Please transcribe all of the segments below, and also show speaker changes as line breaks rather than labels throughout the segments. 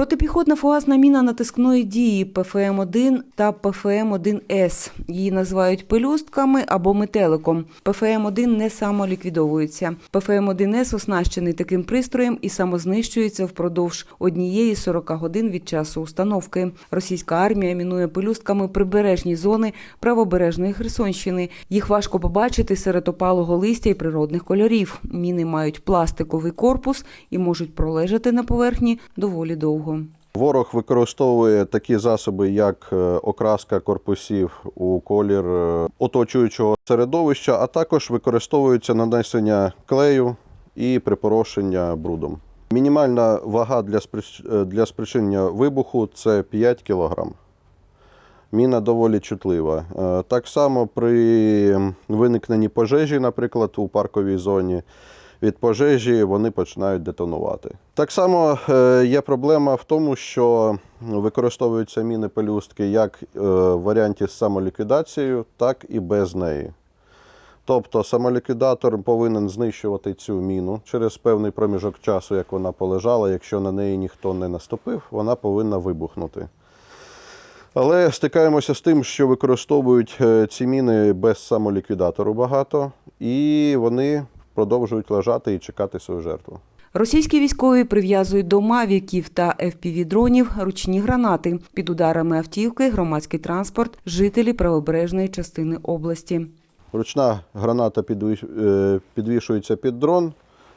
Протипіхотна фугасна міна натискної дії ПФМ-1 та ПФМ-1С. Її називають пелюстками або метеликом. ПФМ-1 не самоліквідовується. ПФМ-1С оснащений таким пристроєм і самознищується впродовж однієї 40 годин від часу установки. Російська армія мінує пелюстками прибережні зони правобережної Херсонщини. Їх важко побачити серед опалого листя і природних кольорів. Міни мають пластиковий корпус і можуть пролежати на поверхні доволі довго.
Ворог використовує такі засоби, як е, окраска корпусів у колір е, оточуючого середовища, а також використовується нанесення клею і припорошення брудом. Мінімальна вага для сприч- е, для спричинення вибуху це 5 кг. Міна доволі чутлива. Так само при виникненні пожежі, наприклад, у парковій зоні, від пожежі вони починають детонувати. Так само е, є проблема в тому, що використовуються міни пелюстки як е, в варіанті з самоліквідацією, так і без неї. Тобто самоліквідатор повинен знищувати цю міну через певний проміжок часу, як вона полежала. Якщо на неї ніхто не наступив, вона повинна вибухнути. Але стикаємося з тим, що використовують е, ці міни без самоліквідатору багато, і вони продовжують лежати і чекати свою жертву.
Російські військові прив'язують до мавіків та FPV-дронів ручні гранати. Під ударами автівки, громадський транспорт, жителі правобережної частини області.
Ручна граната е, підвішується під дрон.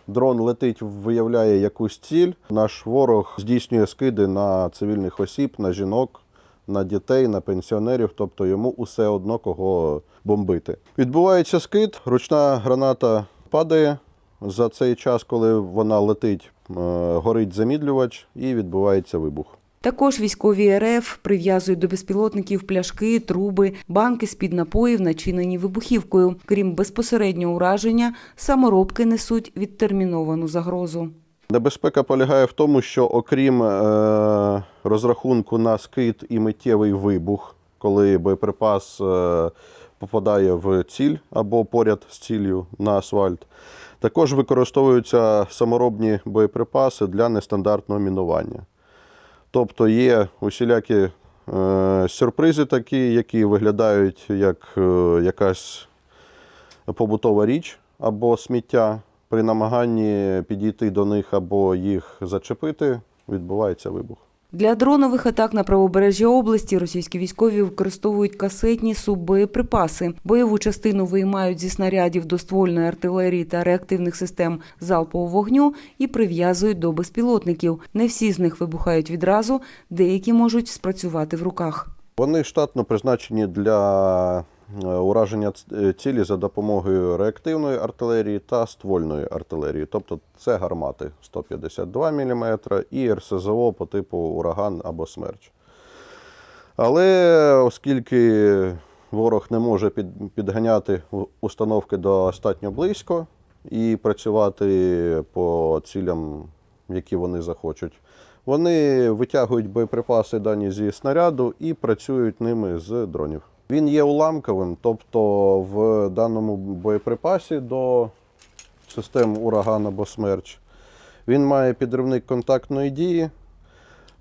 Дрон летить, виявляє якусь ціль. Наш ворог здійснює скиди на цивільних осіб, на жінок, на дітей, на пенсіонерів, тобто йому усе одно кого бомбити. Відбувається скид, ручна граната падає. За цей час, коли вона летить, е, горить замідлювач і відбувається вибух.
Також військові РФ прив'язують до безпілотників пляшки, труби, банки з-під напоїв, начинені вибухівкою. Крім безпосереднього ураження, саморобки несуть відтерміновану загрозу.
Небезпека полягає в тому, що окрім е, розрахунку на скид і миттєвий вибух, коли боєприпас е, попадає в ціль або поряд з ціллю на асфальт, також використовуються саморобні боєприпаси для нестандартного мінування. Тобто є усілякі е, сюрпризи такі, які виглядають як е, якась побутова річ або сміття. При намаганні підійти до них або їх зачепити, відбувається вибух.
Для дронових атак на правобережжя області російські військові використовують касетні суббоєприпаси. Бойову частину виймають зі снарядів до ствольної артилерії та реактивних систем залпового вогню і прив'язують до безпілотників. Не всі з них вибухають відразу, деякі можуть спрацювати в руках.
Вони штатно призначені для ураження е, цілі за допомогою реактивної артилерії та ствольної артилерії. Тобто це гармати 152 мм і РСЗО по типу ураган або смерч. Але оскільки ворог не може підганяти установки достатньо близько і працювати по цілям, які вони захочуть, вони витягують боєприпаси дані зі снаряду і працюють ними з дронів. Він є уламковим, тобто в даному боєприпасі до систем ураган або смерч він має підривник контактної дії,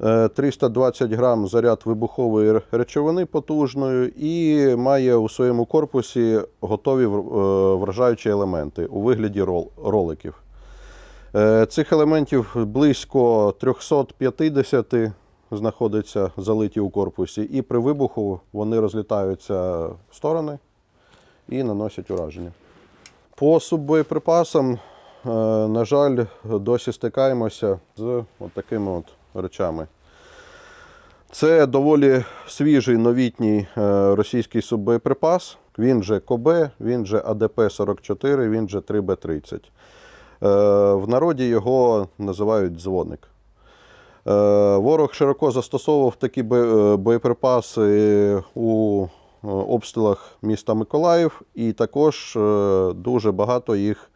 е, 320 грам заряд вибухової речовини потужної і має у своєму корпусі готові е, вражаючі елементи у вигляді роликів. Е, Цих елементів близько 350 знаходяться залиті у корпусі, і при вибуху вони розлітаються в сторони і наносять ураження. По суббоєприпасам, е, на жаль, досі стикаємося з от такими от речами. Це доволі свіжий новітній е, російський суббоєприпас. Він же КОБ, він же АДП-44, він же 3Б-30. Е, В народі його називають дзвоник. Е, Ворог широко застосовував такі е, боєприпаси у е, обстрілах міста Миколаїв, і також дуже багато їх,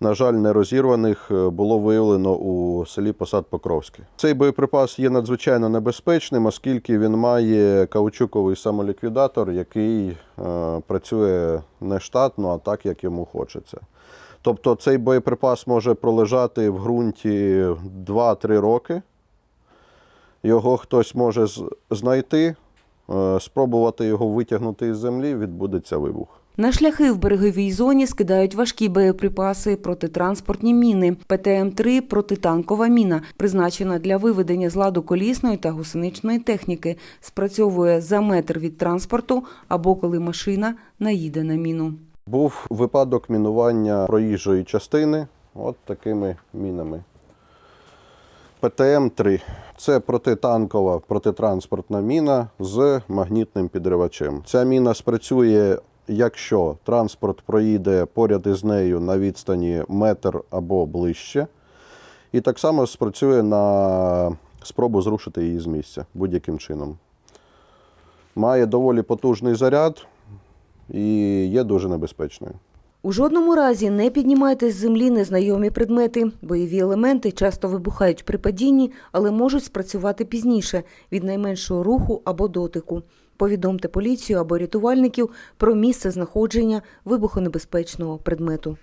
на жаль, нерозірваних було виявлено у селі Посад Покровське. Цей боєприпас є надзвичайно небезпечним, оскільки він має каучуковий самоліквідатор, який працює не штатно, а так, як йому хочеться. Тобто цей боєприпас може пролежати в ґрунті 2-3 роки його хтось може знайти, е, спробувати його витягнути із землі, відбудеться вибух.
На шляхи в береговій зоні скидають важкі боєприпаси, протитранспортні міни. ПТМ-3 – протитанкова міна, призначена для виведення з ладу колісної та гусеничної техніки. Спрацьовує за метр від транспорту або коли машина наїде на міну.
Був випадок мінування проїжджої частини от такими мінами. ПТМ-3 це протитанкова протитранспортна міна з магнітним підривачем. Ця міна спрацює, якщо транспорт проїде поряд із нею на відстані метр або ближче. І так само спрацює на спробу зрушити її з місця будь-яким чином. Має доволі потужний заряд і є дуже небезпечною.
У жодному разі не піднімайте з землі незнайомі предмети. Бойові елементи часто вибухають при падінні, але можуть спрацювати пізніше від найменшого руху або дотику. Повідомте поліцію або рятувальників про місце знаходження вибухонебезпечного предмету.